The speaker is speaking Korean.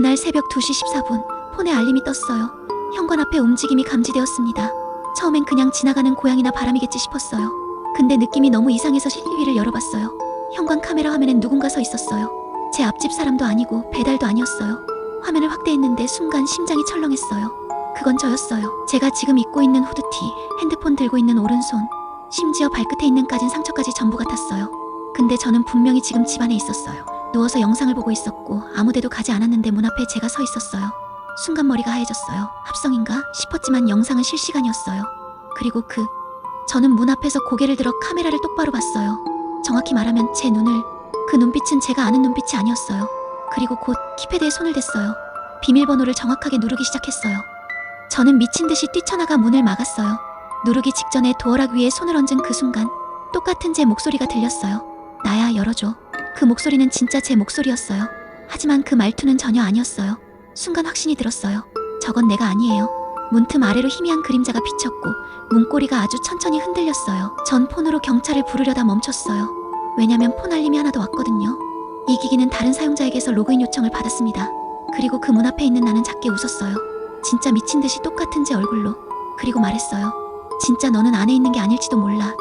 그날 새벽 2시 14분 폰에 알림이 떴어요. 현관 앞에 움직임이 감지되었습니다. 처음엔 그냥 지나가는 고양이나 바람이겠지 싶었어요. 근데 느낌이 너무 이상해서 CCTV를 열어봤어요. 현관 카메라 화면엔 누군가 서 있었어요. 제 앞집 사람도 아니고 배달도 아니었어요. 화면을 확대했는데 순간 심장이 철렁했어요. 그건 저였어요. 제가 지금 입고 있는 후드티, 핸드폰 들고 있는 오른손, 심지어 발끝에 있는 까진 상처까지 전부 같았어요. 근데 저는 분명히 지금 집안에 있었어요. 누워서 영상을 보고 있었고 아무데도 가지 않았는데 문 앞에 제가 서 있었어요. 순간 머리가 하얘졌어요. 합성인가 싶었지만 영상은 실시간이었어요. 그리고 그 저는 문 앞에서 고개를 들어 카메라를 똑바로 봤어요. 정확히 말하면 제 눈을 그 눈빛은 제가 아는 눈빛이 아니었어요. 그리고 곧 키패드에 손을 댔어요. 비밀번호를 정확하게 누르기 시작했어요. 저는 미친 듯이 뛰쳐나가 문을 막았어요. 누르기 직전에 도어락 위에 손을 얹은 그 순간 똑같은 제 목소리가 들렸어요. 나야 열어줘. 그 목소리는 진짜 제 목소리였어요. 하지만 그 말투는 전혀 아니었어요. 순간 확신이 들었어요. 저건 내가 아니에요. 문틈 아래로 희미한 그림자가 비쳤고 문고리가 아주 천천히 흔들렸어요. 전 폰으로 경찰을 부르려다 멈췄어요. 왜냐면 폰 알림이 하나 더 왔거든요. 이 기기는 다른 사용자에게서 로그인 요청을 받았습니다. 그리고 그 문 앞에 있는 나는 작게 웃었어요. 진짜 미친 듯이 똑같은 제 얼굴로. 그리고 말했어요. 진짜 너는 안에 있는 게 아닐지도 몰라.